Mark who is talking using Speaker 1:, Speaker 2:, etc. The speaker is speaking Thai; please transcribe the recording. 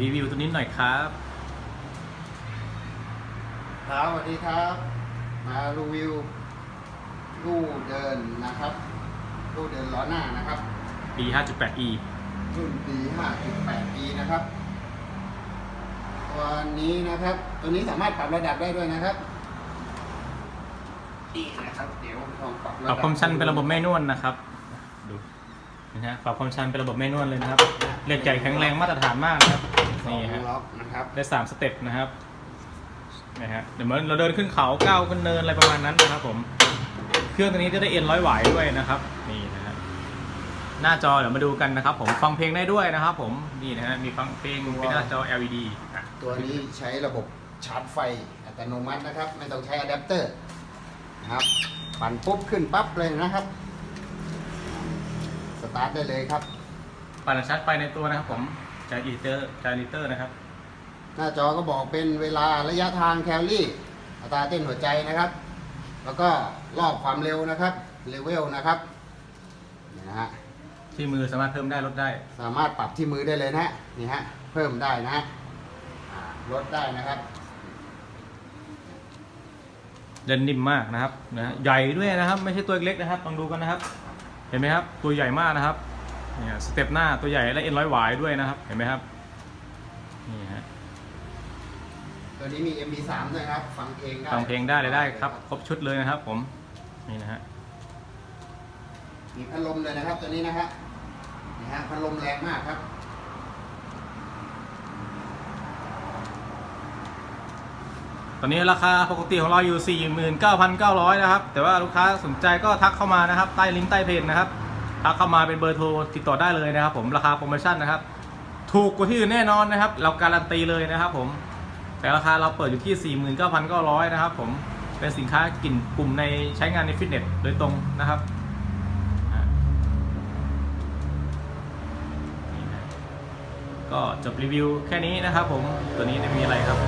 Speaker 1: รีวิวตัวนี้หน่อยครับ
Speaker 2: ครับสวัสดีครับ มารีวิวลู่เดินนะครับลู่เดินล้อหน้านะครับ
Speaker 1: ปี 5.8e
Speaker 2: รุ่นปี5.8ปีนะครับ ตัวนี้นะครับ ตัวนี้สามารถปรับระดับได้ด้วยนะครับนี่นะครับ เดี๋ยวลองปรับระ
Speaker 1: ป
Speaker 2: ดั
Speaker 1: รับความชันเป็นระบบแม่นวลนะครับ ดู นะฮะปรับความชันเป็นระบบแม่นวลเลยนะครับเหล็กใหญ่แข็งแรงมาตรฐานมากนะครับ
Speaker 2: สอง
Speaker 1: นี่ฮะ
Speaker 2: ล็อกนะครับ
Speaker 1: ได้สามสเต็ปนะครับนะฮะเดี๋ยวเหมือนเราเดินขึ้นเขาก้าวขึ้นเนินอะไรประมาณนั้นนะครับผมเครื่องตัวนี้จะได้เอ็นร้อยหวายด้วยนะครับนี่นะฮะหน้าจอเดี๋ยวมาดูกันนะครับ ผมฟังเพลงได้ด้วยนะครับ ผมนี่นะฮะมีฟังเพลงเป็นหน้าจอ LED อะ
Speaker 2: ตัวนี้ใช้ระบบชาร์จไฟอัตโนมัตินะครับ ไม่ต้องใช้อะแดปเตอร์นะครับปั่นปุ๊บขึ้นปั๊บเลยนะครับส ตาร์ทได้เลยครับ
Speaker 1: ปั่นชาร์จไฟในตัวนะครับ ผมจาอิเตอร์จาริเตอร์นะครับ
Speaker 2: หน้าจอก็บอกเป็นเวลาระยะทางแคลรี่อัตราเต้นหัวใจนะครับ แล้วก็รอบความเร็วนะครับเลเวลนะครับนี่นะฮะ
Speaker 1: ที่มือสามารถเพิ่มได้ลดได้
Speaker 2: สามารถปรับที่มือได้เลยนะฮะนี่ฮะเพิ่มได้นะฮะอ่าลดได้นะครับ
Speaker 1: เดินนิ่มมากนะครับนะฮะใหญ่ด้วยนะครับ ไม่ใช่ตัวเล็กนะครับลองดูกันนะครับ เห็นไหมครับ ตัวใหญ่มากนะครับเนี่ยสเต็ปหน้าตัวใหญ่และเอ็นร้อยหวายด้วยนะครับ เห็นไหมครับนี่ฮะ
Speaker 2: ตัวนี้มี MP3 ด้วยครับ ฟังเพลงได้
Speaker 1: ฟังเพลงได้เลยได้ครับ ครบชุดเลยนะครับ ผมนี่นะฮะ
Speaker 2: มีพัดลมเลยนะครับตัวนี้นะฮะนี่ฮะพัดลมแรงมากครับ
Speaker 1: ตอนนี้ราคาปกติของเราอยู่ 49,900 นะครับ แต่ว่าลูกค้าสนใจก็ทักเข้ามานะครับ ใต้ลิงก์ใต้เพจนะครับ ทักเข้ามาเป็นเบอร์โทรติดต่อได้เลยนะครับ ผมราคาโปรโมชั่นนะครับ ถูกกว่าที่อื่นแน่นอนนะครับ เราการันตีเลยนะครับ ผม แต่ราคาเราเปิดอยู่ที่ 49,900 นะครับ ผม เป็นสินค้ากลิ่นกลุ่มในใช้งานในฟิตเนสโดยตรงนะครับก็จบรีวิวแค่นี้นะครับผม ตัวนี้ไม่มีอะไรครับ